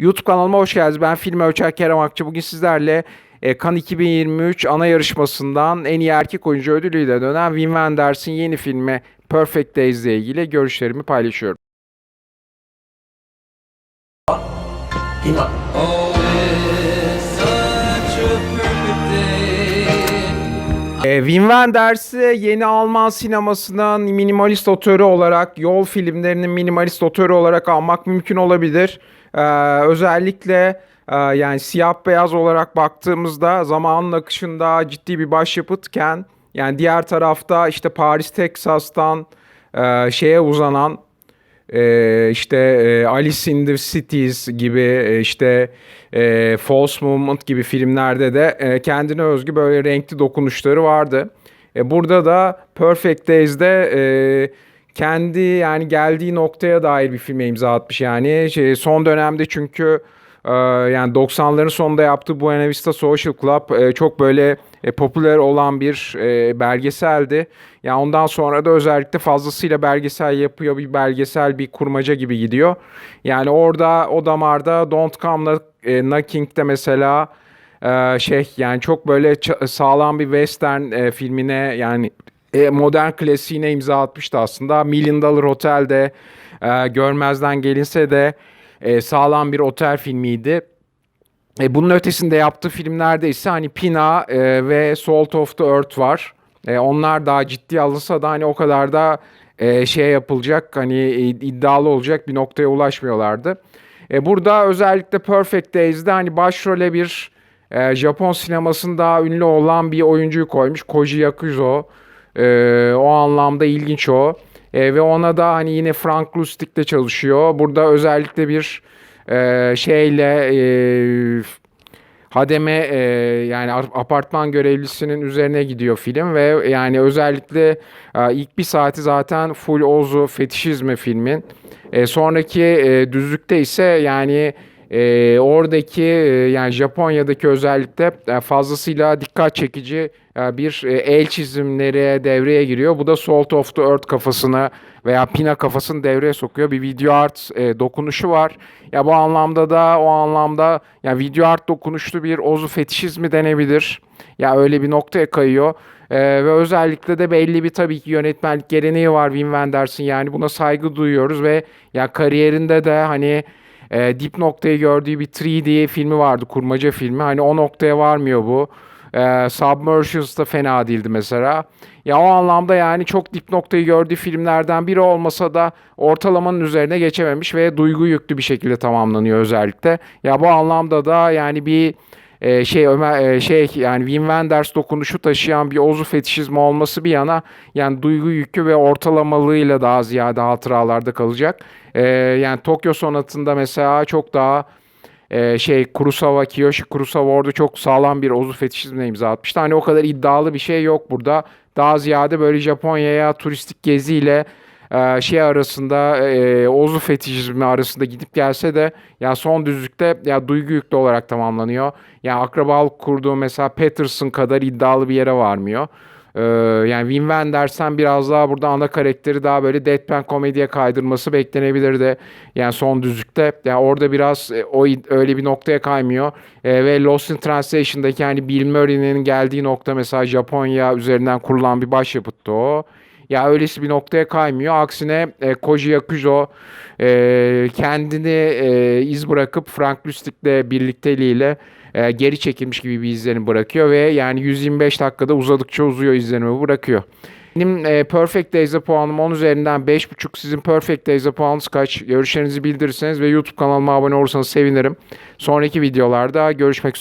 YouTube kanalıma hoş geldiniz. Ben film ölçer Kerem Akçı. Bugün sizlerle e, Cannes 2023 ana yarışmasından en iyi erkek oyuncu ödülüyle dönen Wim Wenders'in yeni filmi Perfect Days ile ilgili görüşlerimi paylaşıyorum. E, Wim Wenders'i yeni Alman sinemasının minimalist otörü olarak, yol filmlerinin minimalist otörü olarak almak mümkün olabilir. E, özellikle e, yani siyah beyaz olarak baktığımızda zamanın akışında ciddi bir başyapıtken yani diğer tarafta işte Paris, Texas'tan e, şeye uzanan ee, işte e, Alice in the Cities gibi e, işte e, False Movement gibi filmlerde de e, kendine özgü böyle renkli dokunuşları vardı. E, burada da Perfect Days'de e, kendi yani geldiği noktaya dair bir filme imza atmış yani. Şey, son dönemde çünkü ee, yani 90'ların sonunda yaptığı Buena Vista Social Club e, çok böyle e, popüler olan bir e, belgeseldi. Yani ondan sonra da özellikle fazlasıyla belgesel yapıyor. Bir belgesel bir kurmaca gibi gidiyor. Yani orada o damarda Don't Come Knocking'de mesela şey yani çok böyle sağlam bir western filmine yani modern klasiğine imza atmıştı aslında. Million Dollar Hotel'de görmezden gelinse de e, sağlam bir otel filmiydi. E, bunun ötesinde yaptığı filmlerde ise hani Pina e, ve Salt of the Earth var. E, onlar daha ciddi alınsa da hani o kadar da e, şey yapılacak hani iddialı olacak bir noktaya ulaşmıyorlardı. E, burada özellikle Perfect Days'de hani başrole bir e, Japon sinemasında ünlü olan bir oyuncuyu koymuş. Koji Yakuzo. E, o anlamda ilginç o. E, ve ona da hani yine Frank Lustig'de çalışıyor. Burada özellikle bir e, şeyle e, hademe e, yani apartman görevlisinin üzerine gidiyor film ve yani özellikle e, ilk bir saati zaten full ozu fetişizmi filmin. E, sonraki e, düzlükte ise yani e, oradaki e, yani Japonya'daki özellikle e, fazlasıyla dikkat çekici e, bir e, el çizimleri devreye giriyor. Bu da Salt of the Earth kafasını veya Pina kafasını devreye sokuyor. Bir video art e, dokunuşu var. Ya bu anlamda da o anlamda ya video art dokunuşlu bir ozu fetişizmi denebilir. Ya öyle bir noktaya kayıyor. Ee, ve özellikle de belli bir tabii ki yönetmenlik geleneği var Wim Wenders'ın yani buna saygı duyuyoruz ve ya kariyerinde de hani e, dip noktayı gördüğü bir 3D filmi vardı kurmaca filmi hani o noktaya varmıyor bu. E, Submersions da fena değildi mesela. Ya o anlamda yani çok dip noktayı gördüğü filmlerden biri olmasa da ortalamanın üzerine geçememiş ve duygu yüklü bir şekilde tamamlanıyor özellikle. Ya bu anlamda da yani bir e, şey Ömer e, şey yani Wim Wenders dokunuşu taşıyan bir ozu fetişizmi olması bir yana yani duygu yükü ve ortalamalığıyla daha ziyade hatıralarda kalacak. E, yani Tokyo Sonatı'nda mesela çok daha e, şey Kurosawa, Kiyoshi Kurosawa orada çok sağlam bir ozu fetişizmine imza atmıştı. Hani o kadar iddialı bir şey yok burada. Daha ziyade böyle Japonya'ya turistik geziyle e, şey arasında e, ozu fetişizmi arasında gidip gelse de ya son düzlükte ya duygu yüklü olarak tamamlanıyor. Ya akrabalık kurduğu mesela Peterson kadar iddialı bir yere varmıyor. Ee, yani Wim Wenders'ten biraz daha burada ana karakteri daha böyle deadpan komediye kaydırması beklenebilirdi. Yani son düzlükte. Yani orada biraz e, o öyle bir noktaya kaymıyor. E, ve Lost in Translation'daki yani Bill Murray'nin geldiği nokta mesela Japonya üzerinden kurulan bir başyapıttı o. Ya öylesi bir noktaya kaymıyor. Aksine e, Koji Yakuzo e, kendini e, iz bırakıp Frank Lustig'le birlikteliğiyle e, geri çekilmiş gibi bir izlenim bırakıyor ve yani 125 dakikada uzadıkça uzuyor izlenimi bırakıyor. Benim e, Perfect Days'e puanım 10 üzerinden 5.5. Sizin Perfect Days'e puanınız kaç? Görüşlerinizi bildirirseniz ve YouTube kanalıma abone olursanız sevinirim. Sonraki videolarda görüşmek üzere.